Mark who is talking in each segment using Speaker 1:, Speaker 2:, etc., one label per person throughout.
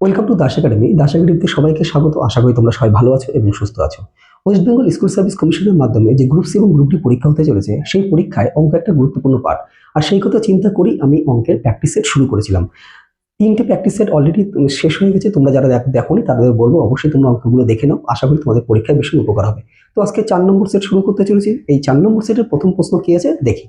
Speaker 1: Welcome to Das academy Das একাডেমিতে সবাইকে স্বাগত। আশা করি তোমরা সবাই ভালো আছো এবং সুস্থ আছো। ওয়েস্ট বেঙ্গল স্কুল সার্ভিস কমিশনের মাধ্যমে যে গ্রুপ সি এবং গ্রুপ ডি পরীক্ষা হতে চলেছে, সেই পরীক্ষায় অঙ্ক একটা গুরুত্বপূর্ণ পার্ট আর সেই কথা চিন্তা করি আমি অঙ্কের প্র্যাকটিস সেট শুরু করেছিলাম। তিনটে প্র্যাকটিস সেট অলরেডি শেষ হয়ে গেছে। তোমরা যারা দেখ- দেখোনি তাদের বলব অবশ্যই তোমরা অঙ্কগুলো দেখে নাও। আশা করি তোমাদের পরীক্ষায় বেশি উপকার হবে। তো আজকে চার নম্বর সেট শুরু করতে চলেছি। এই চার নম্বর সেটের প্রথম প্রশ্ন কি আছে? দেখি।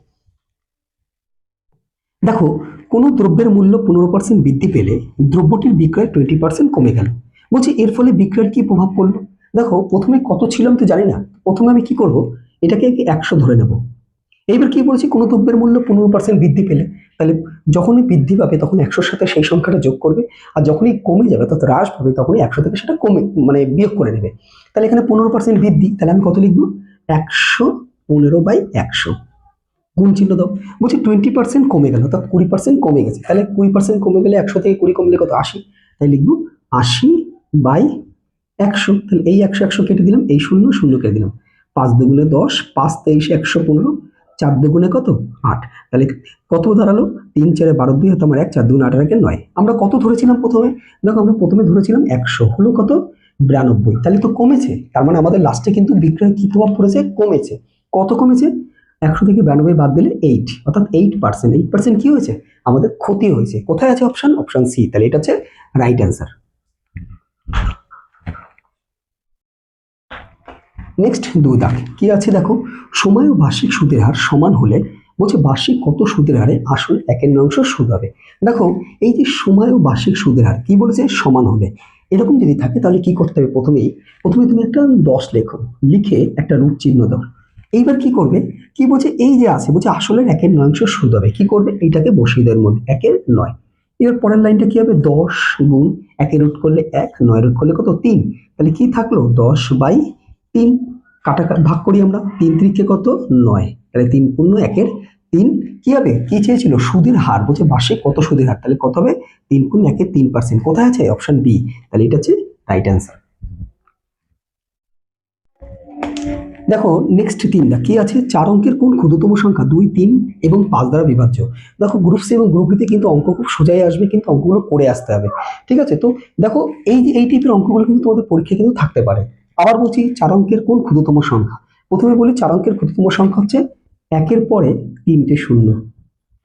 Speaker 1: দেখো, কোনো দ্রব্যের মূল্য পনেরো পার্সেন্ট বৃদ্ধি পেলে দ্রব্যটির বিক্রয় টোয়েন্টি পার্সেন্ট কমে গেল। বলছি, এর ফলে বিক্রয়ের কি প্রভাব পড়ল? দেখো, প্রথমে কত ছিল আমি তো জানি না। প্রথমে আমি কি করব? এটাকে একশো ধরে নেব। এইবার কি বলছি, কোনো দ্রব্যের মূল্য পনেরো পার্সেন্ট বৃদ্ধি পেলে, তাহলে যখনই বৃদ্ধি পাবে তখন একশোর সাথে সেই সংখ্যাটা যোগ করবে, আর যখনই কমে যাবে, অর্থাৎ হ্রাস পাবে, তখনই একশো থেকে সেটা কমে মানে বিয়োগ করে নেবে। তাহলে এখানে পনেরো পার্সেন্ট বৃদ্ধি, তাহলে আমি কত লিখব? একশো পনেরো বাই একশো। গুণ চিহ্ন দাও। বলছি টোয়েন্টি পার্সেন্ট কমে গেল, অর্থাৎ কুড়ি পার্সেন্ট কমে গেছে। তাহলে কুড়ি পার্সেন্ট কমে গেলে একশো থেকে কুড়ি কমলে কত? আশি। তাই লিখব আশি বাই একশো। তাহলে এই একশো একশো কেটে দিলাম, এই শূন্য শূন্য কেটে দিলাম। পাঁচ দুগুণে দশ, পাঁচ তেইশে একশো পনেরো, চার দুগুণে কত? আট। তাহলে কত দাঁড়াল তিন, চারে বারো, দুই, হতো আমার এক, চার দুগুণ আট একে নয়। আমরা কত ধরেছিলাম প্রথমে? দেখো, আমরা প্রথমে ধরেছিলাম একশো। হলো কত? বিরানব্বই। তাহলে তো কমেছে। তার মানে আমাদের লাস্টে কিন্তু বিক্রয় কী প্রভাব পড়েছে? কমেছে। কত কমেছে? একশো থেকে বিরানব্বই বাদ দিলে এইট অর্থাৎ এইট পার্সেন্ট এইট পার্সেন্ট কি হয়েছে? আমাদের ক্ষতি হয়েছে। কোথায় আছে অপশন অপশন সি তাহলে এটা হচ্ছে রাইট অ্যান্সার নেক্সট দুই দাগ। কি আছে দেখো? সময় ও বার্ষিক সুদের হার সমান হলে বলছে বার্ষিক কত সুদের হারে আসল একের অংশ সুদ হবে? দেখো, এই যে সময় ও বার্ষিক সুদের হার, কি বলেছে? সমান হলে। এরকম যদি থাকে তাহলে কি করতে হবে? প্রথমেই, প্রথমে তুমি একটা দশ লেখো। লিখে একটা রূপ চিহ্ন দাও। এইবার কি করবে? কি বলছে? এই যে আছে, বলছে আসলে একের নয় অংশ সুদ হবে। কি করবে? এইটাকে বসিয়ে মধ্যে, একের নয়। এবার পরের লাইনটা কি হবে? দশ গুণ একে রুট করলে এক, নয় রুট করলে কত? তিন। তাহলে কি থাকল? দশ বাই তিন কাটা ভাগ করি আমরা। তিন ত্রিকে কত? নয়। তাহলে তিন পূর্ণ একের তিন কি হবে? কি চেয়েছিল? সুদের হার। বলছে বাসে কত সুদের হার? তাহলে কত হবে? তিন পূর্ণ একের তিন পার্সেন্ট কোথায় আছে? Option B. তাহলে এটা হচ্ছে রাইট অ্যান্সার দেখো নেক্সট তিনটা কি আছে? চার অঙ্কের কোন ক্ষুদ্রতম সংখ্যা, দুই, তিন এবং পাঁচ দ্বারা বিভাজ্য। দেখো গ্রুপ সি এবং গ্রুপ ডিতে কিন্তু অঙ্ক খুব সোজাই আসবে, কিন্তু অঙ্কগুলো করে আসতে হবে। ঠিক আছে? তো দেখো, এই যে, এই টাইপের অঙ্কগুলো কিন্তু তোমাদের পরীক্ষায় কিন্তু থাকতে পারে। আবার বলছি, চার অঙ্কের কোন ক্ষুদ্রতম সংখ্যা। প্রথমে বলি, চার অঙ্কের ক্ষুদ্রতম সংখ্যা হচ্ছে একের পরে তিনটে শূন্য।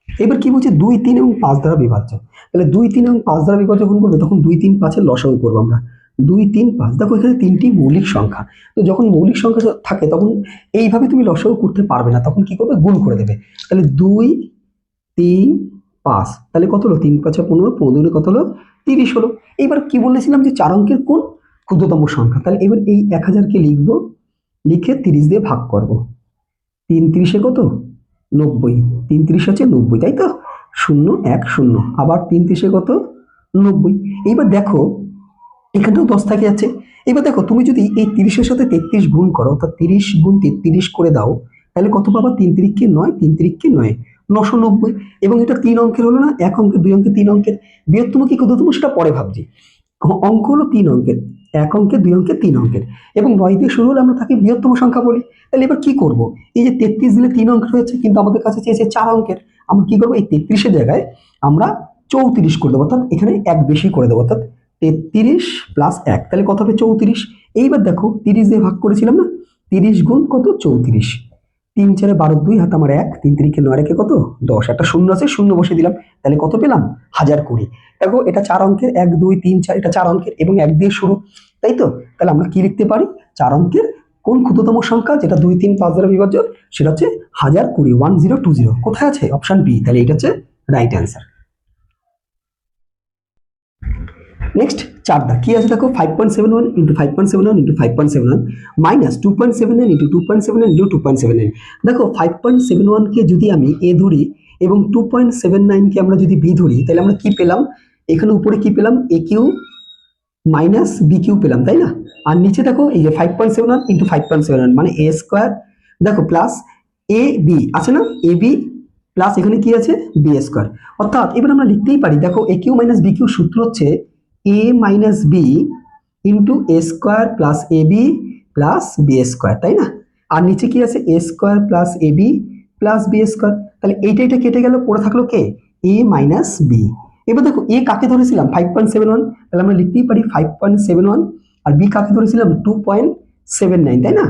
Speaker 1: এবার কি বলছে? দুই, তিন এবং পাঁচ দ্বারা বিভাজ্য। তাহলে দুই, তিন এবং পাঁচ দ্বারা বিভাজ্য যখন করবে তখন দুই, তিন, পাঁচের লসাগু করব আমরা। দুই, তিন, পাঁচ, দেখো এখানে তিনটি মৌলিক সংখ্যা। তো যখন মৌলিক সংখ্যা থাকে, তখন এইভাবে তুমি লসাগু করতে পারবে না, তখন কি করবে? গুণ করে দেবে। তাহলে দুই, তিন, পাঁচ, তাহলে কত হলো? তিন, পাঁচে পনেরো পনেরো কত হলো? তিরিশ হলো। এইবার কি বলেছিলাম যে চার অঙ্কের কোন ক্ষুদ্রতম সংখ্যা? তাহলে এবার এই এক হাজারকে লিখব, লিখে তিরিশ দিয়ে ভাগ করব। তিন তিরিশে কত? নব্বই। তিন তিরিশ হচ্ছে নব্বই, তাই তো? শূন্য, এক, শূন্য। আবার তিন তিরিশে কত? নব্বই। এইবার দেখো এখানেও দশ থাকে যাচ্ছে এবার দেখো, তুমি যদি এই তিরিশের সাথে তেত্রিশ গুণ করো, অর্থাৎ তিরিশ গুণ তেত্রিশ করে দাও, তাহলে কত পাবা? তিন তিরিখকে নয়, তিন তিরিখকে নয়, নশো নব্বই। এবং এটা তিন অঙ্কের হলো না, এক অঙ্কের, দুই অঙ্কের, তিন অঙ্কের। বৃহত্তম কি ক্ষুদ্রতম সেটা পরে ভাবছি। অঙ্ক হলো তিন অঙ্কের, এক অঙ্কের, দুই অঙ্কের, তিন অঙ্কের। এবং নয় দিয়ে শুরু হলে আমরা তাকে বৃহত্তম সংখ্যা বলি। তাহলে এবার কি করব? এই যে তেত্রিশ দিলে তিন অঙ্কের হয়েছে, কিন্তু আমাদের কাছে চেয়েছে চার অঙ্কের, আমরা কি করব? এই তেত্রিশের জায়গায় আমরা চৌত্রিশ করে দেবো, অর্থাৎ এখানে এক বেশি করে দেবো, অর্থাৎ তেত্রিশ প্লাস এক, তাহলে কত হবে চৌত্রিশ? এইবার দেখো তিরিশ দিয়ে ভাগ করেছিলাম না? তিরিশ গুণ কত? চৌত্রিশ। তিন চারে বারো দুই, হাত আমার এক, তিন তিরিখে নয় রেখে কত? দশ। একটা শূন্য আছে, শূন্য বসে দিলাম, তাহলে কত পেলাম? হাজার কুড়ি। দেখো, এটা চার অঙ্কের, এক, দুই, তিন, চার, এটা চার অঙ্কের এবং এক দিয়ে শুরু, তাই তো? তাহলে আমরা কি লিখতে পারি? চার অঙ্কের কোন ক্ষুদ্রতম সংখ্যা? যেটা দুই, তিন, পাঁচ দ্বারা বিভাজ্য, সেটা হচ্ছে হাজার কুড়ি ওয়ান জিরো টু জিরো কোথায় আছে? অপশন বি তাহলে এটা হচ্ছে রাইট অ্যান্সার নেক্সট চারটা কি আছে দেখো five point seven one into five point seven one into five point seven one minus two point seven nine into two point seven nine into two point seven nine দেখো five point seven ওয়ানকে যদি আমি এ ধরি এবং two point seven নাইনকে আমরা যদি B ধরি তাহলে আমরা কি পেলাম এখানে উপরে কি পেলাম A Q minus B Q পেলাম তাই না আর নিচে দেখো এই যে five point seven one into five point seven one মানে এ স্কোয়ার দেখো প্লাস এ বি আছে না এ বি প্লাস এখানে কি আছে বি স্কোয়ার অর্থাৎ এবার আমরা লিখতেই পারি দেখো A Q minus B Q সূত্র হচ্ছে A minus B into A square plus A B plus B square তাই না? আর নিচে কি আছে? A square plus A B plus B square তাহলে এইটা এটা কেটে গেল, পড়ে থাকল কে? এ মাইনাস বি এবার দেখো এ কাকে ধরেছিলাম? ফাইভ পয়েন্ট সেভেন ওয়ান তাহলে আমরা লিখতেই পারি ফাইভ পয়েন্ট সেভেন ওয়ান আর বি কাকে ধরেছিলাম? টু পয়েন্ট সেভেন নাইন তাই না?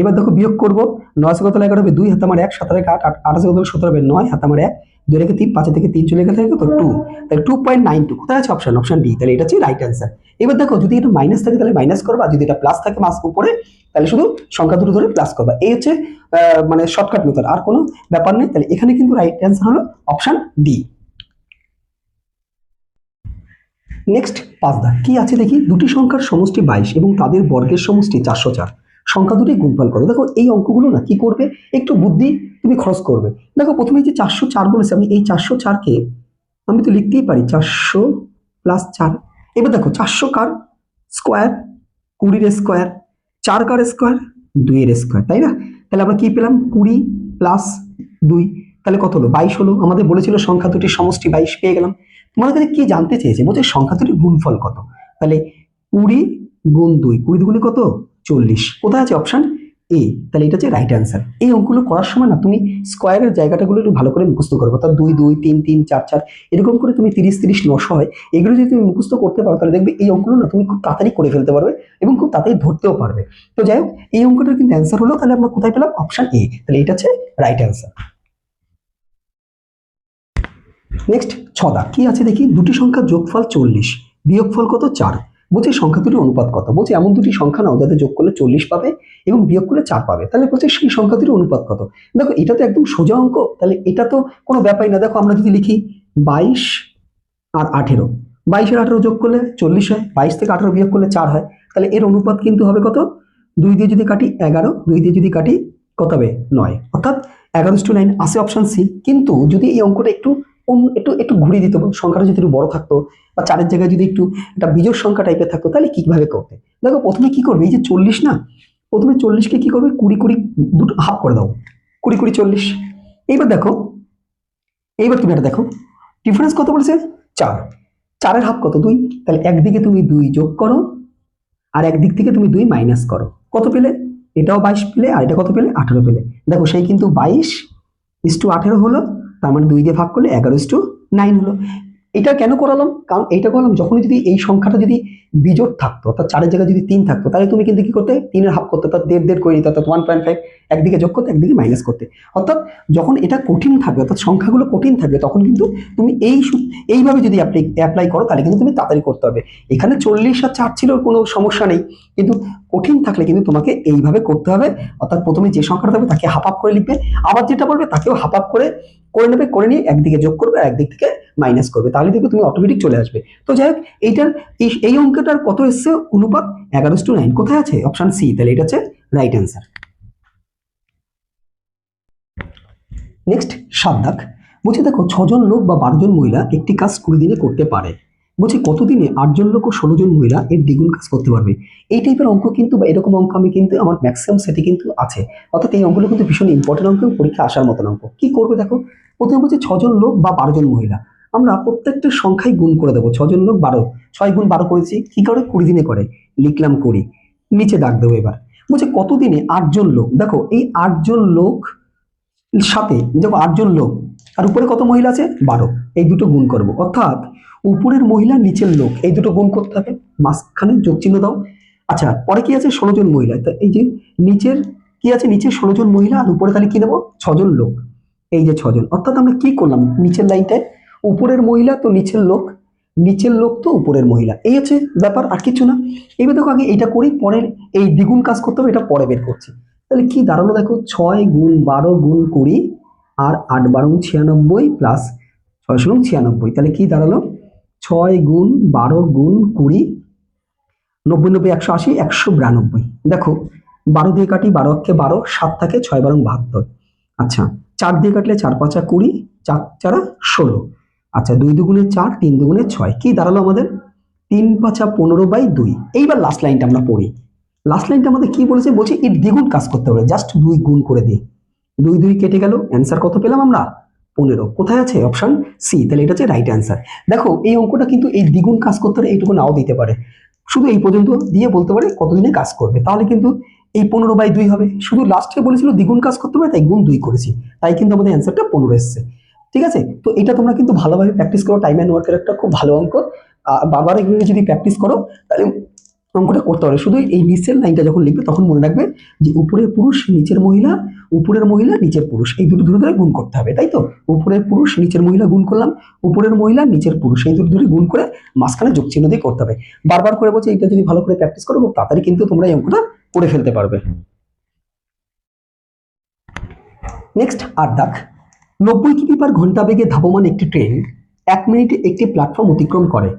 Speaker 1: এবার দেখো বিয়োগ করব। নয় কত এগারো হবে দুই হাতে আমার এক, সাত রেখে আট আঠাশে কত সতেরো হবে নয় হাতে আমার এক। দুই রেখে তিন, পাঁচে থেকে তিন চলে গেলে কত? টু তাহলে টু পয়েন্ট নাইন টু কোথায় আছে অপশন অপশন ডি তাহলে এটা হচ্ছে রাইট অ্যান্সার এবার দেখো, যদি এটা মাইনাস থাকে তাহলে মাইনাস করবা। যদি এটা প্লাস থাকে মাস উপরে, তাহলে শুধু সংখ্যা দুটো ধরে প্লাস করবা। এই হচ্ছে মানে শর্টকাট মেথড আর কোনো ব্যাপার নেই। তাহলে এখানে কিন্তু রাইট অ্যান্সার হলো অপশন ডি নেক্সট পাঁচ দাগ কি আছে দেখি? দুটি সংখ্যার সমষ্টি বাইশ এবং তাদের বর্গের সমষ্টি চারশো চার। সংখ্যা দুটি গুণফল করো। দেখো এই অঙ্কগুলো না কি করবে? একটু বুদ্ধি তুমি খরচ করবে। দেখো প্রথমে যে চারশো চার বলেছে, আমি এই চারশো চারকে আমি তো লিখতেই পারি, চারশো প্লাস চার। এবার দেখো চারশো কার স্কোয়ার কুড়ির স্কোয়ার চার কার স্কোয়ার দুইয়ের স্কোয়ার তাই না? তাহলে আমরা কি পেলাম? কুড়ি প্লাস দুই। তাহলে কত হলো? বাইশ হলো। আমাদের বলেছিল সংখ্যা দুটির সমষ্টি বাইশ, পেয়ে গেলাম। তোমাদের কাছে কি জানতে চেয়েছে? বলছে সংখ্যা দুটির গুণফল কত? তাহলে কুড়ি গুণ দুই। কুড়ি দুগুণে কত? চল্লিশ। কোথায় আছে অপশান এ তাহলে এটা হচ্ছে রাইট অ্যান্সার এই অঙ্কগুলো করার সময় না তুমি স্কোয়ারের জায়গাটাগুলো একটু ভালো করে মুখস্থ করবে। অর্থাৎ দুই দুই, তিন তিন, চার চার, এরকম করে তুমি তিরিশ তিরিশ, নশো হয়। এগুলো যদি তুমি মুখস্থ করতে পারো, তাহলে দেখবে এই অঙ্কগুলো না তুমি খুব তাড়াতাড়ি করে ফেলতে পারবে এবং খুব তাড়াতাড়ি ধরতেও পারবে। তো যাই হোক, এই অঙ্কটার কিন্তু অ্যান্সার হলো, তাহলে আমরা কোথায় পেলাম? অপশন এ তাহলে এটা হচ্ছে রাইট অ্যান্সার নেক্সট ছদা কি আছে দেখি? দুটি সংখ্যা যোগফল চল্লিশ, বিয়োগফল কত? চার। বলছে সংখ্যা দুটির অনুপাত কত? বলছে এমন দুটি সংখ্যা নাও যাতে যোগ করলে চল্লিশ পাবে এবং বিয়োগ করলে চার পাবে। তাহলে বলছে সেই সংখ্যা দুটির অনুপাত কত? দেখো, এটা তো একদম সোজা অঙ্ক, তাহলে এটা তো কোনো ব্যাপারই না। দেখো, আমরা যদি লিখি বাইশ আর আঠেরো। বাইশের আঠেরো যোগ করলে চল্লিশ হয়, বাইশ থেকে আঠেরো বিয়োগ করলে চার হয়। তাহলে এর অনুপাত কিন্তু হবে কত? দুই দিয়ে যদি কাটি এগারো, দুই দিয়ে যদি কাটি কত হবে? নয়। অর্থাৎ এগারো টু নাইন আসে অপশন সি। কিন্তু যদি এই অঙ্কটা একটু অন্য- একটু একটু ঘুরিয়ে দিত সংখ্যাটা যদি একটু বড় থাকতো বা চারের জায়গায় যদি একটু, একটা বিজোড় সংখ্যা টাইপের থাকতো, তাহলে কীভাবে করতে? দেখো, প্রথমে কি করবে? এই যে চল্লিশ না? প্রথমে চল্লিশকে কি করবে? কুড়ি কুড়ি, দুটো হাফ করে দাও। কুড়ি কুড়ি, চল্লিশ। এইবার দেখো, এইবার তুমি এটা দেখো ডিফারেন্স কত বলছে? চার। চারের হাফ কত? দুই। তাহলে একদিকে তুমি দুই যোগ করো, আর একদিক থেকে তুমি দুই মাইনাস করো। কত পেলে? এটাও বাইশ পেলে, আর এটা কত পেলে? আঠেরো পেলে। দেখো সেই কিন্তু বাইশ ইস টু আঠেরো হলো। তার মানে দুই দিয়ে ভাগ করলে এগারো ইস টু নাইন হলো। এটা কেন করালাম? কারণ এইটা করলাম যখনই যদি এই সংখ্যাটা যদি বিজোট থাকতো, অর্থাৎ চারের জায়গায় যদি তিন থাকতো, তাহলে তুমি কিন্তু কি করতে? তিনের হাফ করতে, অর্থাৎ দেড় দেড় করে নিতে, অর্থাৎ ওয়ান পয়েন্ট ফাইভ একদিকে যোগ করতে, একদিকে মাইনাস করতে। অর্থাৎ যখন এটা কঠিন থাকবে, অর্থাৎ সংখ্যাগুলো কঠিন থাকবে, তখন কিন্তু তুমি এই এইভাবে যদি অ্যাপ্লাই করো, তাহলে কিন্তু তুমি তাড়াতাড়ি করতে হবে এখানে চল্লিশ আর চার ছিল, কোনো সমস্যা নেই। কিন্তু কঠিন থাকলে কিন্তু তোমাকে এইভাবে করতে হবে। অর্থাৎ প্রথমে যে সংখ্যাটা থাকবে, তাকে হাফ আপ করে লিখবে। আবার যেটা বলবে, তাকেও হাফ আপ করে করে নেবে, করে নিয়ে একদিকে যোগ করবে আর একদিক থেকে মাইনাস করবে। তাহলে দেখবে তুমি অটোমেটিক চলে আসবে। তো যাই হোক, এইটার, এই অঙ্কটার কত এসছে? অনুপাত এগারো টু নাইন কোথায় আছে? অপশন সি তাহলে এটা হচ্ছে রাইট অ্যান্সার নেক্সট সাত দাগ বলছে, দেখো, ছজন লোক বা বারো জন মহিলা একটি কাজ কুড়ি দিনে করতে পারে। বলছে, কতদিনে আটজন লোক ও ষোলো জন মহিলা এর দ্বিগুণ কাজ করতে পারবে? এই টাইপের অঙ্ক কিন্তু বা এরকম অঙ্ক আমি কিন্তু, আমার ম্যাক্সিমাম সেটি কিন্তু আছে। অর্থাৎ এই অঙ্কগুলো কিন্তু ভীষণ ইম্পর্টেন্ট অঙ্ক পরীক্ষা আসার মতন অঙ্ক। কি করবে দেখো? প্রথমে বলছে, ছজন লোক বা বারো জন মহিলা। আমরা প্রত্যেকটা সংখ্যায় গুণ করে দেবো। ছজন লোক বারো, ছয় গুণ বারো করেছি, কি করে? কুড়ি দিনে করে। লিখলাম কুড়ি। নিচে দাগ দেবো এবার। বলছে, কতদিনে আটজন লোক? দেখো, এই আটজন লোক সাথে, দেখো আটজন লোক, আর উপরে কত মহিলা আছে? বারো। এই দুটো গুণ করব। অর্থাৎ উপরের মহিলা, নিচের লোক, এই দুটো গুণ করতে হবে। মাঝখানে যোগ চিহ্ন দাও। আচ্ছা পরে কি আছে? ষোলো জন মহিলা। তা এই যে নিচের, কি আছে? নিচে ষোলো জন মহিলা, আর উপরে তাহলে কি নেব ছজন লোক। এই যে ছজন। অর্থাৎ আমরা কি করলাম নিচের লাইনটায়? উপরের মহিলা তো নিচের লোক নিচের লোক তো উপরের মহিলা। এই হচ্ছে ব্যাপার, আর কিছু না। এবার দেখো আগে এটা করি পরের এই দ্বিগুণ কাজ করতে হবে, এটা পরে বের করছি। তাহলে কি দাঁড়াল দেখো? ছয় গুণ বারো গুণ কুড়ি আর আট বারো ছিয়ানব্বই প্লাস ছয়শো গুণ ছিয়ানব্বই। তাহলে কি দাঁড়াল? ছয় গুণ বারো গুণ কুড়ি, নব্বই নব্বই একশো আশি, একশো বিরানব্বই। দেখো, বারো দিয়ে কাটি বারো অক্ষে বারো, সাত থাকে ছয় বারো বাহাত্তর। আচ্ছা চার দিয়ে কাটলে চার পাঁচা কুড়ি, চার চারা ষোলো। আচ্ছা দুই দুগুণে চার, তিন দুগুণে ছয়। কি দাঁড়াল আমাদের? তিন পাঁচা পনেরো বাই দুই। এইবার লাস্ট লাইনটা আমরা পড়ি। লাস্ট লাইনটা আমাদের কি বলেছে? বলছে, এর দ্বিগুণ কাজ করতে হবে। জাস্ট দুই গুণ করে দিই দুই দুই কেটে গেল। অ্যান্সার কত পেলাম আমরা? পনেরো। কোথায় আছে অপশন সি তাহলে এটা হচ্ছে রাইট অ্যান্সার দেখো, এই অঙ্কটা কিন্তু এই দ্বিগুণ কাজ করতে হলে এইটুকু নাও দিতে পারে। শুধু এই পর্যন্ত দিয়ে বলতে পারে কতদিনে কাজ করবে। তাহলে কিন্তু এই পনেরো বাই দুই হবে। শুধু লাস্টে বলেছিল দ্বিগুণ কাজ করতে হবে, তাই গুণ দুই করেছি। তাই কিন্তু আমাদের অ্যান্সারটা পনেরো এসছে। ঠিক আছে? তো এটা তোমরা কিন্তু ভালোভাবে প্র্যাকটিস করো। টাইম অ্যান্ড ওয়ার্কের একটা খুব ভালো অঙ্ক। বারবার এগুলো যদি প্র্যাকটিস করো, তাহলে অঙ্কটা করতে পারবে শুধু এই নিচের লাইনটা যখন লিখবে, তখন মনে রাখবে যে উপরের পুরুষ, নিচের মহিলা, উপরের মহিলা, নিচের পুরুষ। এই দুটো ধরে ধরে গুণ করতে হবে, তাই তো? উপরের পুরুষ, নিচের মহিলা গুণ করলাম, উপরের মহিলা, নিচের পুরুষ। এই দুটো ধরে গুণ করে মাঝখানে যোগ চিহ্ন দিয়ে করতে হবে। বারবার করে বলছে এটা যদি ভালো করে প্র্যাকটিস করো, খুব তাড়াতাড়ি কিন্তু তোমরা এই অঙ্কটা করে ফেলতে পারবে। নেক্সট আট দাগ নব্বই কিমি পার ঘণ্টা বেগে ধাবমান একটি ট্রেন এক মিনিটে একটি প্ল্যাটফর্ম অতিক্রম করে।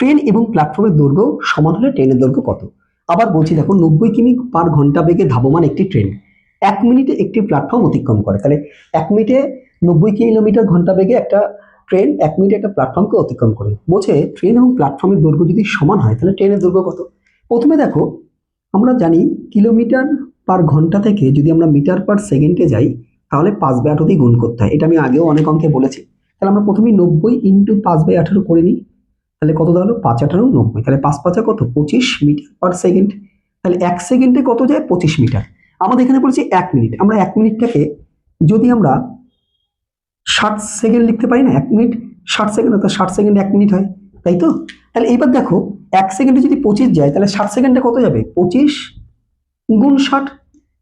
Speaker 1: ট্রেন এবং প্ল্যাটফর্মের দৈর্ঘ্য সমান হলে ট্রেনের দৈর্ঘ্য কত? আবার বলছি দেখো, নব্বই কিমি পার ঘণ্টা বেগে ধাবমান একটি ট্রেন এক মিনিটে একটি প্ল্যাটফর্ম অতিক্রম করে। তাহলে এক মিনিটে নব্বই কিলোমিটার ঘণ্টা বেগে একটা ট্রেন এক মিনিটে একটা প্ল্যাটফর্মকে অতিক্রম করে। বলছে ট্রেন এবং প্ল্যাটফর্মের দৈর্ঘ্য যদি সমান হয়, তাহলে ট্রেনের দৈর্ঘ্য কত? প্রথমে দেখো, আমরা জানি কিলোমিটার পার ঘণ্টা থেকে যদি আমরা মিটার পার সেকেন্ডে যাই, তাহলে পাঁচ বাই আঠারো দিয়ে গুণ করতে হয়। এটা আমি আগেও অনেক অঙ্কে বলেছি। তাহলে আমরা প্রথমেই নব্বই ইন্টু পাঁচ বাই আঠারো করে নিই। তাহলে কত দাঁড়াল? পাঁচ আঠারো, নব্বই। তাহলে পাঁচ পাঁচা কত? পঁচিশ মিটার পার সেকেন্ড তাহলে এক সেকেন্ডে কত যায়? পঁচিশ মিটার। আমাদের এখানে বলছি এক মিনিট আমরা এক মিনিটটাকে যদি আমরা ষাট সেকেন্ড লিখতে পারি না, এক মিনিট ষাট সেকেন্ড অর্থাৎ ষাট সেকেন্ড এক মিনিট হয়, তাই তো? তাহলে এইবার দেখো, এক সেকেন্ডে যদি পঁচিশ যায়, তাহলে ষাট সেকেন্ডে কত যাবে? পঁচিশ গুণ ষাট।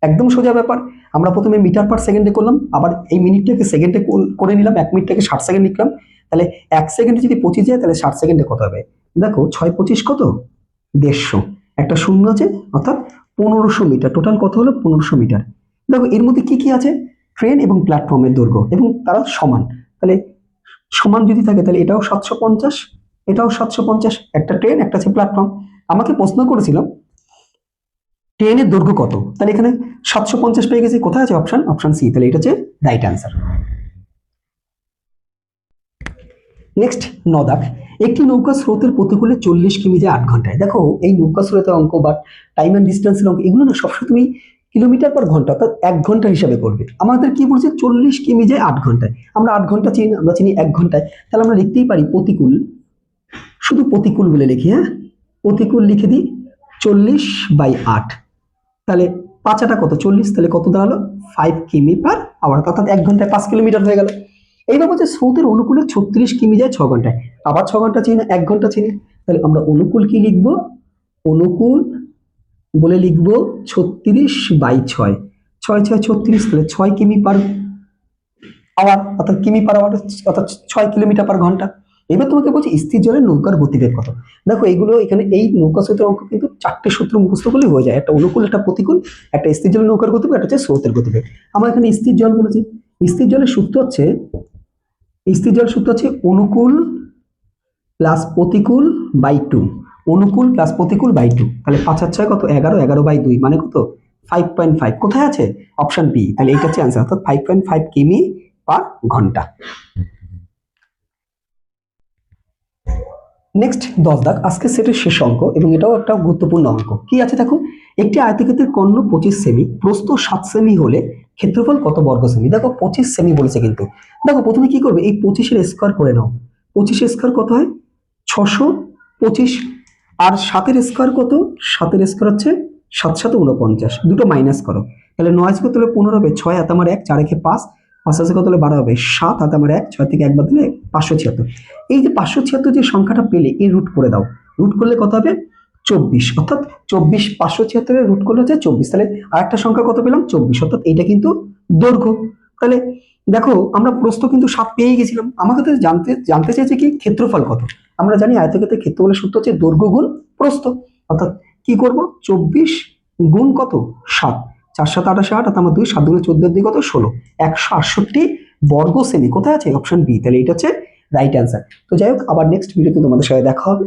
Speaker 1: একদম সোজা ব্যাপার। আমরা প্রথমে মিটার পার সেকেন্ডে করলাম, আবার এই মিনিটটাকে সেকেন্ডে করে নিলাম, এক মিনিটটাকে ষাট সেকেন্ড লিখলাম। তাহলে এক সেকেন্ডে যদি পঁচিশ যায়, তাহলে ষাট সেকেন্ডে কত হবে? দেখো, ছয় পঁচিশ কত? দেড়শো। একটা শূন্য আছে, অর্থাৎ পনেরোশো মিটার। টোটাল কত হলো? পনেরোশো মিটার। দেখো, এর মধ্যে কি কি আছে? ট্রেন এবং প্ল্যাটফর্মের দৈর্ঘ্য এবং তারা সমান। তাহলে সমান যদি থাকে, তাহলে এটাও সাতশো পঞ্চাশ, এটাও সাতশো পঞ্চাশ। একটা ট্রেন, একটা আছে প্ল্যাটফর্ম। আমাকে প্রশ্ন করেছিলাম ট্রেনের দৈর্ঘ্য কত? তাহলে এখানে সাতশো পঞ্চাশ পেয়ে গেছি। কোথায় আছে অপশন? Option C. তাহলে এটা হচ্ছে রাইট অ্যান্সার নেক্সট নদাক একটি নৌকা স্রোতের প্রতিকূলে চল্লিশ কিমি যায় আট ঘন্টায়। দেখো, এই নৌকা স্রোতের অঙ্ক বা টাইম অ্যান্ড ডিস্টেন্সের অঙ্ক, এগুলো না সবসময় তুমি কিলোমিটার পর ঘণ্টা, অর্থাৎ এক ঘণ্টা হিসাবে করবে। আমাদের কি বলছে? চল্লিশ কিমি যায় আট ঘন্টায়। আমরা আট ঘণ্টা চিনি, আমরা চিনি এক ঘন্টায়। তাহলে আমরা লিখতেই পারি প্রতিকূল। শুধু প্রতিকূল বলে লিখি হ্যাঁ? প্রতিকূল লিখে দিই চল্লিশ বাই আট। তাহলে পাঁচাটা কত? চল্লিশ, তাহলে কত দাঁড়াল? ফাইভ কিমি পার আওয়ার অর্থাৎ এক ঘন্টায় পাঁচ কিলোমিটার হয়ে গেল। এইবার বলছে স্রোতের অনুকূলে ছত্রিশ কিমি যায় ছ ঘন্টায়। আবার ছ ঘণ্টা চিনি এক ঘণ্টা চিনি তাহলে আমরা অনুকূল কি লিখব? অনুকূল বলে লিখব ছত্রিশ বাই ছয়। ছয় ছয়, ছত্রিশ, তাহলে ছয় কিমি পার আওয়ার অর্থাৎ কিমি পার আওয়ার অর্থাৎ ছয় কিলোমিটার পার ঘণ্টা। এবার তোমাকে বলছি, স্থির জলের নৌকার গতিবেগ কত? দেখো এইগুলো এখানে এই নৌকা স্রোতের অঙ্ক কিন্তু চারটে সূত্র মুখস্থ করলে হয়ে যায়। একটা অনুকূল, একটা প্রতিকূল, একটা স্থির জলের নৌকার গতিবেগ, একটা হচ্ছে স্রোতের গতিবেগ। আমার এখানে স্থির জল বলেছে। স্থির জলের সূত্র হচ্ছে স্থির জল সূত্র হচ্ছে অনুকূল প্লাস প্রতিকূল বাই টু অনুকূল প্লাস প্রতিকূল বাই টু তাহলে পাঁচ আর ছয় কত? এগারো। এগারো বাই দুই। মানে কত? ফাইভ পয়েন্ট ফাইভ কোথায় আছে? অপশন বি তাহলে এইটা হচ্ছে অ্যান্সার অর্থাৎ ফাইভ পয়েন্ট ফাইভ কিমি পার ঘণ্টা। নেক্সট দশ দাগ। আজকে সেটের শেষ অঙ্ক এবং এটাও একটা গুরুত্বপূর্ণ অঙ্ক। কি আছে দেখো? একটি আয়তক্ষেত্রের কর্ণ পঁচিশ সেমি। প্রস্থ সাত সেমি হলে ক্ষেত্রফল কত বর্গ সেমি দেখো পঁচিশ সেমি বলেছে কিন্তু। দেখো প্রথমে কি করবে? এই পঁচিশের স্কোয়ার করে নাও। পঁচিশের স্কোয়ার কত হয়? ছশো পঁচিশ। আর সাতের স্কোয়ার কত? সাতের স্কোয়ার হচ্ছে সাত সাত উনপঞ্চাশ দুটো মাইনাস করো। তাহলে নয় স্কোয়ার তাহলে পনেরো হবে, ছয় হাত আমার এক, চার একে পাঁচ। পাঁচ আছে কত হলে বারো হবে? সাত হাত আমার এক, ছয় থেকে একবার দিলে পাঁচশো ছিয়াত্তর। এই যে পাঁচশো ছিয়াত্তর যে সংখ্যাটা পেলে, এই রুট করে দাও। রুট করলে কত হবে? চব্বিশ, অর্থাৎ চব্বিশ পাঁচশো ছিয়াত্তরের রুট করলে হচ্ছে চব্বিশ। তাহলে আরেকটা সংখ্যা কত পেলাম? চব্বিশ, অর্থাৎ এইটা কিন্তু দৈর্ঘ্য। তাহলে দেখো, আমরা প্রস্থ কিন্তু সাত পেয়ে গেছিলাম। আমাকে তো জানতে জানতে চাইছে কি, ক্ষেত্রফল কত? আমরা জানি আয়তক্ষেত্রের ক্ষেত্রফলের সূত্র হচ্ছে দৈর্ঘ্য গুণ প্রস্থ। অর্থাৎ কি করব? চব্বিশ গুণ কত? সাত। চার সাত আঠাশে আট আমার দুই, সাত দুগুলো চোদ্দ দুই কত? ষোলো। একশো আটষট্টি বর্গ সেমি। কোথায় আছে? Option B. তাহলে এটা হচ্ছে রাইট অ্যান্সার তো যাই হোক, আবার নেক্সট ভিডিওতে তোমাদের সাথে দেখা হবে।